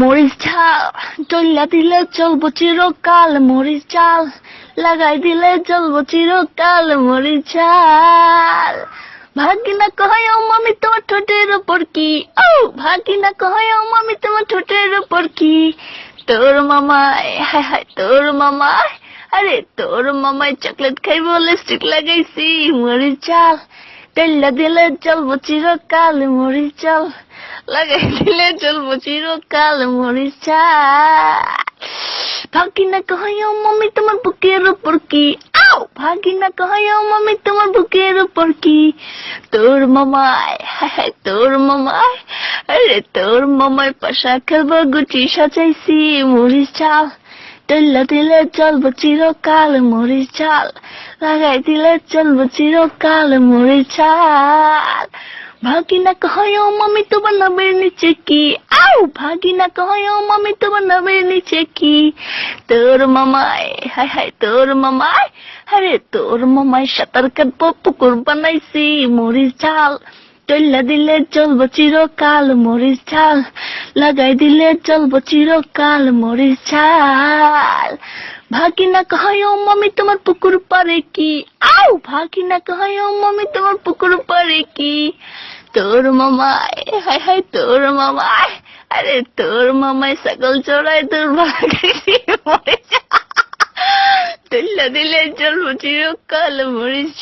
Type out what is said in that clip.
মরিচ ঝাল চল্লা দিলে চলবো চিরকাল মরিচ চাল লাগাই দিলে চলবো চিরকাল মরিচ ঝাল। ভাগিনা কহায় মামি তোমার ঠোঁটের উপর কি? ও ভাগিনা কহায় মামি তোমার ঠোঁটের উপর কি? তোর মামাই হায় হায় তোর মামাই আরে তোর মামাই চকলেট খাইবো, লিপস্টিক লাগাইছি, মরিচ চাল তেল্লা দিলে চলবো চিরকাল মরিচ চাল লাগাই দিলে চলবো চিরকাল মরিচ চাল ভাগিনা কহায় মামি তোমার বুকের উপর কি আও ভাগিনা কহায় মামি তোমার বুকের উপর কি তোর হায় তোর মামাই আরে তোর মামাই পাশা খেলব গুটি সাজাইছি মরিচ চাল তেল্লা দিলে চলবো চিরকাল মরিচ চাল লাগাই দিলে চলবো চিরকাল মরিচ চাল ভাগিনা কহায় মামি, তোমার নামের নিচে কি? আও ভাগিনা কহায় মামি, তোমার নামের নিচে কি? তোর মামাই হায় হায় তোর মামাই, আরে তোর মামাই সাঁতার কাটবো, পুকুর বানাইছি মরিচ চাল তৈলা দিলে চলবো চিরকাল মরিচ চাল লাগাই দিলে চলবো চিরকাল মরিচ চাল ভাগিনা কহায় মামি তোমার পুকুর পারে কি? আও ভাগিনা কহায় মামি তোমার পুকুর পারে কি? তোর মামাই হায় হায় তোর মামাই। আরে, তোর মামাই সকল চড়াই তোর ভাগাইছি মরিচ তৈলা দিলে চলবো চিরকাল মরিচ